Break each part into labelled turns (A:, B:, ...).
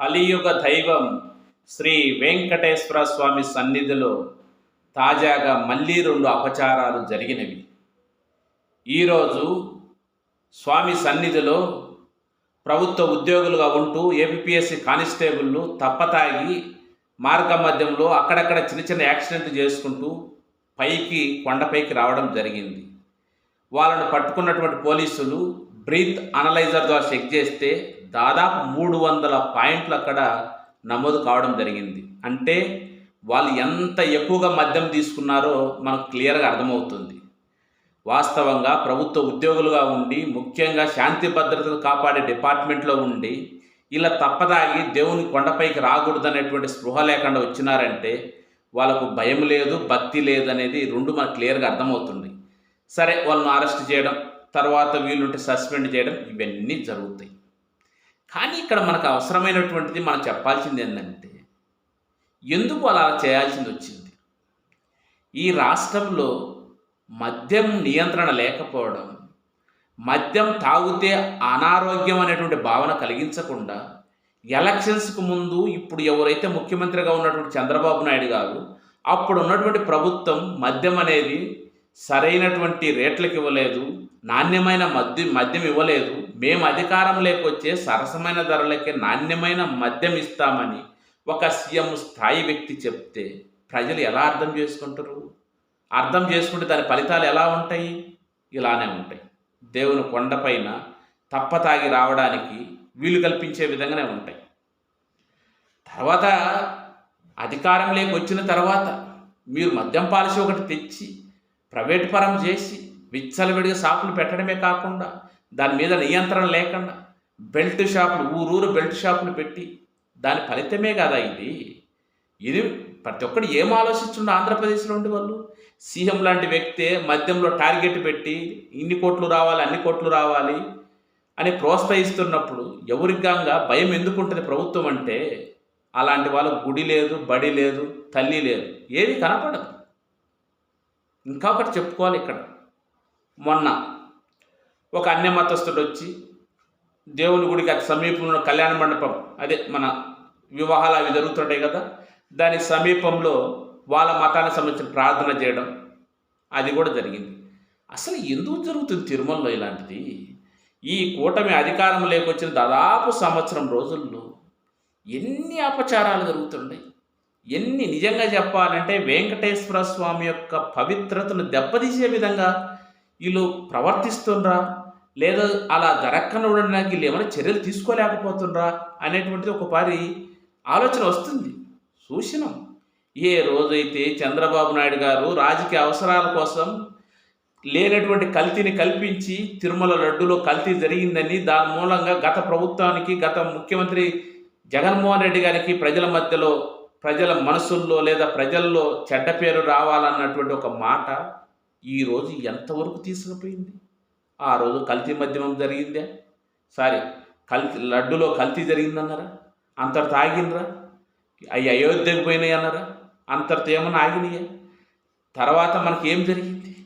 A: కలియుగ దైవం శ్రీ వెంకటేశ్వర స్వామి సన్నిధిలో తాజాగా మళ్ళీ రెండు అపచారాలు జరిగినవి. ఈరోజు స్వామి సన్నిధిలో ప్రభుత్వ ఉద్యోగులుగా ఉంటూ ఏపీఎస్సి కానిస్టేబుళ్ళు తప్పతాగి మార్గ మధ్యంలో అక్కడక్కడ చిన్న చిన్న యాక్సిడెంట్ చేసుకుంటూ పైకి కొండపైకి రావడం జరిగింది. వాళ్ళను పట్టుకున్నటువంటి పోలీసులు బ్రీత్ అనలైజర్ ద్వారా చెక్ చేస్తే దాదాపు మూడు వందల పాయింట్లు అక్కడ నమోదు కావడం జరిగింది. అంటే వాళ్ళు ఎంత ఎక్కువగా మద్యం తీసుకున్నారో మనకు క్లియర్గా అర్థమవుతుంది. వాస్తవంగా ప్రభుత్వ ఉద్యోగులుగా ఉండి ముఖ్యంగా శాంతి భద్రతలు కాపాడే డిపార్ట్మెంట్లో ఉండి ఇలా తప్పదాగి దేవుని కొండపైకి రాకూడదనేటువంటి స్పృహ లేకుండా వచ్చినారంటే వాళ్ళకు భయం లేదు భక్తి లేదు అనేది రెండు మనకు క్లియర్గా అర్థమవుతుంది. సరే వాళ్ళని అరెస్ట్ చేయడం తర్వాత వీళ్ళుంటే సస్పెండ్ చేయడం ఇవన్నీ జరుగుతాయి. కానీ ఇక్కడ మనకు అవసరమైనటువంటిది మనం చెప్పాల్సింది ఏంటంటే ఎందుకు అలా చేయాల్సింది వచ్చింది? ఈ రాష్ట్రంలో మద్యం నియంత్రణ లేకపోవడం మద్యం తాగితే అనారోగ్యం అనేటువంటి భావన కలిగించకుండా ఎలక్షన్స్కు ముందు ఇప్పుడు ఎవరైతే ముఖ్యమంత్రిగా ఉన్నటువంటి చంద్రబాబు నాయుడు గారు అప్పుడు ఉన్నటువంటి ప్రభుత్వం మద్యం అనేది సరైనటువంటి రేట్లకు ఇవ్వలేదు నాణ్యమైన మద్యం మద్యం ఇవ్వలేదు మేము అధికారం లేకొచ్చే సరసమైన ధరలకే నాణ్యమైన మద్యం ఇస్తామని ఒక సీఎం స్థాయి వ్యక్తి చెప్తే ప్రజలు ఎలా అర్థం చేసుకుంటారు? అర్థం చేసుకుంటే దాని ఫలితాలు ఎలా ఉంటాయి? ఇలానే ఉంటాయి. దేవుని కొండపైన తప్పతాగి రావడానికి వీలు కల్పించే విధంగానే ఉంటాయి. తర్వాత అధికారంలోకి వచ్చిన తర్వాత మీరు మద్యం పాలసీ ఒకటి తెచ్చి ప్రైవేట్ పరం చేసి విచ్చలవిడిగా షాపులు పెట్టడమే కాకుండా దాని మీద నియంత్రణ లేకుండా బెల్ట్ షాపులు ఊరూరు బెల్ట్ షాపులు పెట్టి దాని ఫలితమే కదా ఇది? ఇది ప్రతి ఒక్కరు ఏం ఆలోచిస్తుండో ఆంధ్రప్రదేశ్లో ఉండే వాళ్ళు. సీఎం లాంటి వ్యక్తే మద్యంలో టార్గెట్ పెట్టి ఇన్ని కోట్లు రావాలి అన్ని కోట్లు రావాలి అని ప్రోత్సహిస్తున్నప్పుడు ఎవరికంగా భయం ఎందుకు ఉంటుంది ప్రభుత్వం అంటే అలాంటి వాళ్ళకు గుడి లేదు బడి లేదు తల్లి లేదు ఏది కనపడదు. ఇంకా ఒకటి చెప్పుకోవాలి ఇక్కడ. మొన్న ఒక అన్య మతస్థుడు వచ్చి దేవుని గుడికి అతి సమీపంలో కళ్యాణ మండపం అదే మన వివాహాలు అవి జరుగుతుంటాయి కదా దాని సమీపంలో వాళ్ళ మతానికి సంబంధించిన ప్రార్థన చేయడం అది కూడా జరిగింది. అసలు ఎందుకు జరుగుతుంది తిరుమలలో ఇలాంటిది? ఈ కూటమి అధికారం లేకొచ్చిన దాదాపు సంవత్సరం రోజుల్లో ఎన్ని అపచారాలు జరుగుతున్నాయి ఎన్ని నిజంగా చెప్పాలంటే వెంకటేశ్వర స్వామి యొక్క పవిత్రతను దెబ్బతీసే విధంగా వీళ్ళు ప్రవర్తిస్తుండ్రా? లేదా అలా జరగకుండా ఉండడానికి వీళ్ళు ఏమైనా చర్యలు తీసుకోలేకపోతుండ్రా అనేటువంటిది ఒక పారి ఆలోచన వస్తుంది. చూసినాం ఏ రోజైతే చంద్రబాబు నాయుడు గారు రాజకీయ అవసరాల కోసం లేనటువంటి కల్తీని కల్పించి తిరుమల లడ్డులో కల్తీ జరిగిందని దాని మూలంగా గత ప్రభుత్వానికి గత ముఖ్యమంత్రి జగన్మోహన్ రెడ్డి గారికి ప్రజల మధ్యలో ప్రజల మనసుల్లో లేదా ప్రజల్లో చెడ్డ పేరు రావాలన్నటువంటి ఒక మాట ఈరోజు ఎంతవరకు తీసుకుపోయింది? ఆ రోజు కల్తీ మద్యమం జరిగిందే? సారీ కల్తీ లడ్డులో కల్తీ జరిగిందన్నారా? అంతటి తాగిండ్రా? అవి అయోధ్యకు పోయినాయి అన్నారా? అంతటితో ఏమన్నా ఆగినాయా? తర్వాత మనకి ఏం జరిగింది?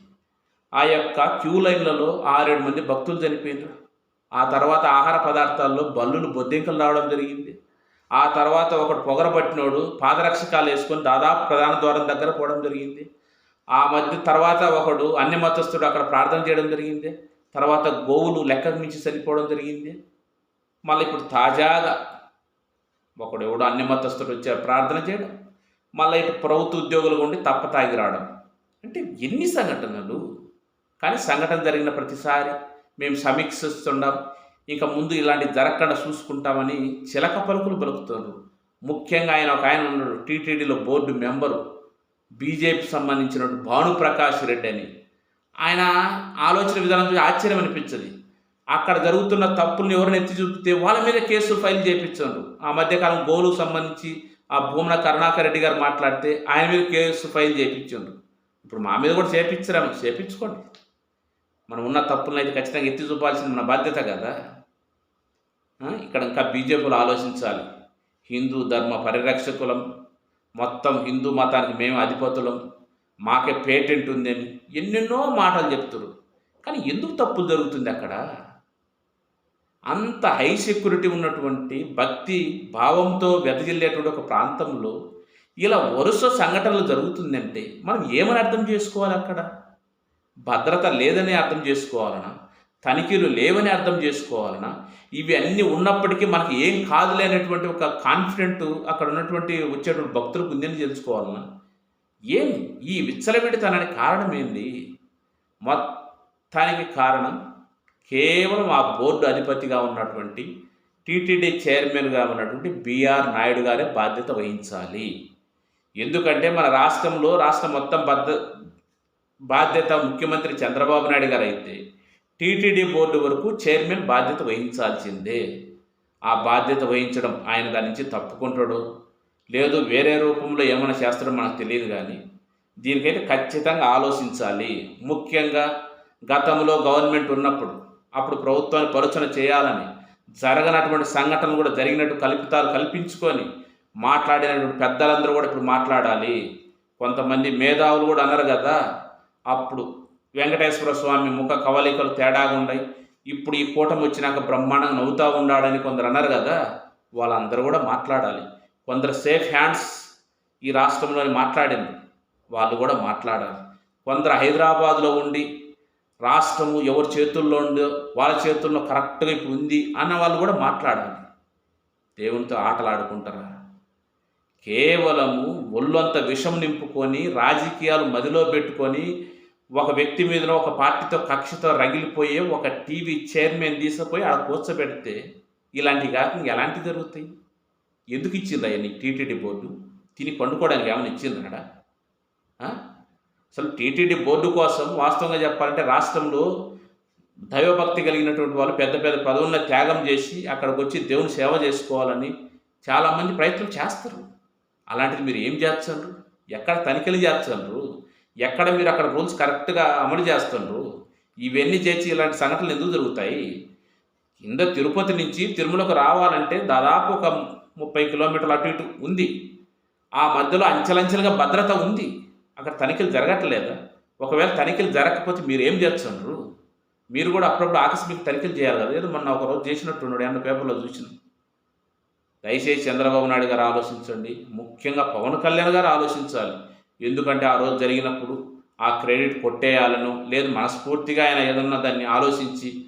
A: ఆ యొక్క క్యూ లైన్లలో ఆరేడు మంది భక్తులు చనిపోయినారు. ఆ తర్వాత ఆహార పదార్థాల్లో బల్లులు బొద్దింకలు రావడం జరిగింది. ఆ తర్వాత ఒకడు పొగరబట్టినోడు పాదరక్షకాలు వేసుకొని దాదాపు ప్రధాన ద్వారం దగ్గర పోవడం జరిగింది. ఆ మధ్య తర్వాత ఒకడు అన్ని మతస్థుడు అక్కడ ప్రార్థన చేయడం జరిగింది. తర్వాత గోవులు లెక్కకు మించి చనిపోవడం జరిగింది. మళ్ళీ ఇప్పుడు తాజాగా ఒకడు ఎవడో అన్ని మతస్థుడు వచ్చారు ప్రార్థన చేయడం మళ్ళీ ఇటు ప్రభుత్వ ఉద్యోగులు ఉండి తప్ప తాగి రావడం. అంటే ఎన్ని సంఘటనలు? కానీ సంఘటన జరిగిన ప్రతిసారి మేము సమీక్షిస్తుండం ఇంకా ముందు ఇలాంటి జరగకుండా చూసుకుంటామని చిలక పలుకులు పలుకుతున్నారు. ముఖ్యంగా ఆయన ఒక ఆయన ఉన్నాడు టీటీడీలో బోర్డు మెంబరు బీజేపీ సంబంధించిన భానుప్రకాష్ రెడ్డి అని. ఆయన ఆలోచన విధానం చూసి ఆశ్చర్యం అనిపించదు. అక్కడ జరుగుతున్న తప్పుల్ని ఎవరిని ఎత్తి చూపితే వాళ్ళ మీద కేసులు ఫైల్ చేయించారు ఆ మధ్యకాలం గోలుకు సంబంధించి ఆ భూమన కరుణాకర్ రెడ్డి గారు మాట్లాడితే ఆయన మీద కేసు ఫైల్ చేయించారు ఇప్పుడు మా మీద కూడా చేపించరా చేపించుకోండి. మనం ఉన్న తప్పులను అయితే ఖచ్చితంగా ఎత్తి చూపాల్సింది మన బాధ్యత కదా. ఇక్కడ ఇంకా బీజేపీలు ఆలోచించాలి. హిందూ ధర్మ పరిరక్షకులం. మొత్తం హిందూ మతానికి మేము అధిపతులం. మాకే పేటెంట్ ఉందని ఎన్నెన్నో మాటలు చెప్తారు. కానీ ఎందుకు తప్పు జరుగుతుంది అక్కడ? అంత హై సెక్యూరిటీ ఉన్నటువంటి భక్తి భావంతో వెదజల్లేటువంటి ఒక ప్రాంతంలో ఇలా వరుస సంఘటనలు జరుగుతుందంటే మనం ఏమని అర్థం చేసుకోవాలి అక్కడ? భద్రత లేదని అర్థం చేసుకోవాలనా? తనిఖీలు లేవని అర్థం చేసుకోవాలనా? ఇవి అన్నీ ఉన్నప్పటికీ మనకి ఏం కాదులేనటువంటి ఒక కాన్ఫిడెంట్ అక్కడ ఉన్నటువంటి వచ్చేటువంటి భక్తులకు ఉందని తెలుసుకోవాలనా? ఏం ఈ విచ్చలవిడితనానికి కారణం ఏంది? మొత్తానికి కారణం కేవలం ఆ బోర్డు అధిపతిగా ఉన్నటువంటి టీటీడీ చైర్మన్గా ఉన్నటువంటి బిఆర్ నాయుడు గారే బాధ్యత వహించాలి. ఎందుకంటే మన రాష్ట్రంలో రాష్ట్రం మొత్తం బద్ద బాధ్యత ముఖ్యమంత్రి చంద్రబాబు నాయుడు గారు అయితే టీటీడీ బోర్డు వరకు చైర్మన్ బాధ్యత వహించాల్సిందే. ఆ బాధ్యత వహించడం ఆయన దాని నుంచి తప్పుకుంటాడు లేదు వేరే రూపంలో ఏమైనా చేస్తారో మనకు తెలియదు కానీ దీనికైతే ఖచ్చితంగా ఆలోచించాలి. ముఖ్యంగా గతంలో గవర్నమెంట్ ఉన్నప్పుడు అప్పుడు ప్రభుత్వాన్ని పరుచన చేయాలని జరగనటువంటి సంఘటనలు కూడా జరిగినట్టు కల్పితాలు కల్పించుకొని మాట్లాడినటువంటి పెద్దలందరూ కూడా ఇప్పుడు మాట్లాడాలి. కొంతమంది మేధావులు కూడా అన్నారు కదా అప్పుడు వెంకటేశ్వర స్వామి ముఖ కవలికలు తేడాగా ఉన్నాయి. ఇప్పుడు ఈ కూటమి వచ్చినాక బ్రహ్మాండంగా నవ్వుతూ ఉన్నాడని కొందరు అన్నారు కదా వాళ్ళందరూ కూడా మాట్లాడాలి. కొందరు సేఫ్ హ్యాండ్స్ ఈ రాష్ట్రంలోని మాట్లాడింది. వాళ్ళు కూడా మాట్లాడాలి కొందరు హైదరాబాద్లో ఉండి రాష్ట్రము ఎవరి చేతుల్లో ఉందో వాళ్ళ చేతుల్లో కరెక్ట్గా ఇప్పుడు ఉంది అన్న వాళ్ళు కూడా మాట్లాడాలి. దేవునితో ఆటలాడుకుంటారా? కేవలము ఒళ్ళంత విషం నింపుకొని రాజకీయాలు మదిలో పెట్టుకొని ఒక వ్యక్తి మీద ఒక పార్టీతో కక్షతో రగిలిపోయే ఒక టీవీ చైర్మన్ తీసుకుపోయి ఆడ కూర్చోబెడితే ఇలాంటివి కాక ఎలాంటి జరుగుతాయి? ఎందుకు ఇచ్చింది అవన్నీ టీటీడీ బోర్డు? తిని పండుకోవడానికి ఏమైనా ఇచ్చిందాడా అసలు టీటీడీ బోర్డు కోసం వాస్తవంగా చెప్పాలంటే రాష్ట్రంలో దైవభక్తి కలిగినటువంటి వాళ్ళు పెద్ద పెద్ద పదవులను త్యాగం చేసి అక్కడికి వచ్చి దేవుని సేవ చేసుకోవాలని చాలామంది ప్రయత్నం చేస్తారు. అలాంటిది మీరు ఏం చేస్తారు ఎక్కడ తనిఖీలు చేస్తున్నారు? ఎక్కడ మీరు అక్కడ రూల్స్ కరెక్ట్గా అమలు చేస్తున్నారు? ఇవన్నీ చేసి ఇలాంటి సంఘటనలు ఎందుకు జరుగుతాయి? కింద తిరుపతి నుంచి తిరుమలకు రావాలంటే దాదాపు ఒక ముప్పై కిలోమీటర్లు అటు ఇటు ఉంది. ఆ మధ్యలో అంచెలంచెలుగా భద్రత ఉంది. అక్కడ తనిఖీలు జరగట్లేదా. ఒకవేళ తనిఖీలు జరగకపోతే మీరు ఏం చేస్తున్నారు మీరు కూడా అప్పుడప్పుడు ఆకస్మిక తనిఖీలు చేయాలి కదా. ఏదో మొన్న ఒక రోజు చేసినట్టున్నాడు ఏమన్నా పేపర్లో చూసిన. దయచేసి చంద్రబాబు నాయుడు గారు ఆలోచించండి. ముఖ్యంగా పవన్ కళ్యాణ్ గారు ఆలోచించాలి. ఎందుకంటే ఆ రోజు జరిగినప్పుడు ఆ క్రెడిట్ కొట్టేయాలను లేదు మనస్ఫూర్తిగా ఆయన ఏదన్నా దాన్ని ఆలోచించి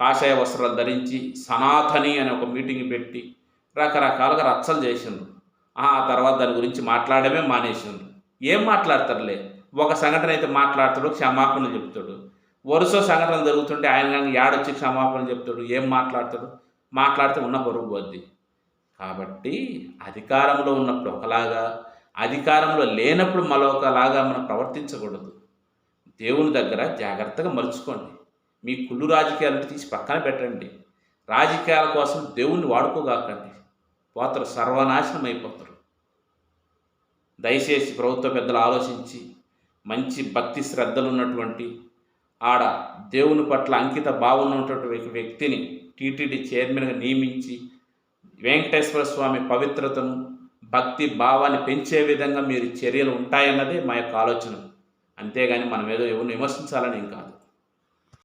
A: కాషాయ వస్త్రాలు ధరించి సనాతని అనే ఒక మీటింగ్ పెట్టి రకరకాలుగా రచ్చలు చేసిండ్రు. ఆ తర్వాత దాని గురించి మాట్లాడమే మానేసిండ్రు. ఏం మాట్లాడతారులే? ఒక సంఘటన అయితే మాట్లాడతాడు క్షమాపణ చెప్తాడు. వరుస సంఘటన జరుగుతుంటే ఆయన కానీ యాడొచ్చి క్షమాపణ చెప్తాడు ఏం మాట్లాడతాడు? మాట్లాడితే ఉన్న బరువు పోద్ది. కాబట్టి అధికారంలో ఉన్నప్పుడు ఒకలాగా అధికారంలో లేనప్పుడు మరొకలాగా మనం ప్రవర్తించకూడదు. దేవుని దగ్గర జాగ్రత్తగా మలుచుకోండి. మీ కుళ్ళు రాజకీయాలను తీసి పక్కన పెట్టండి. రాజకీయాల కోసం దేవుణ్ణి వాడుకోగాకండి. పోతారు సర్వనాశనం అయిపోతారు. దయచేసి ప్రభుత్వ పెద్దలు ఆలోచించి మంచి భక్తి శ్రద్ధలు ఉన్నటువంటి ఆడ దేవుని పట్ల అంకిత భావం ఉన్నటువంటి వ్యక్తిని టీటీడీ చైర్మన్గా నియమించి వెంకటేశ్వర స్వామి పవిత్రతను భక్తి భావాన్ని పెంచే విధంగా మీరు చర్యలు ఉంటాయన్నదే మా యొక్క ఆలోచన. అంతేగాని మనం ఏదో ఎవరిని విమర్శించాలని ఏం కాదు.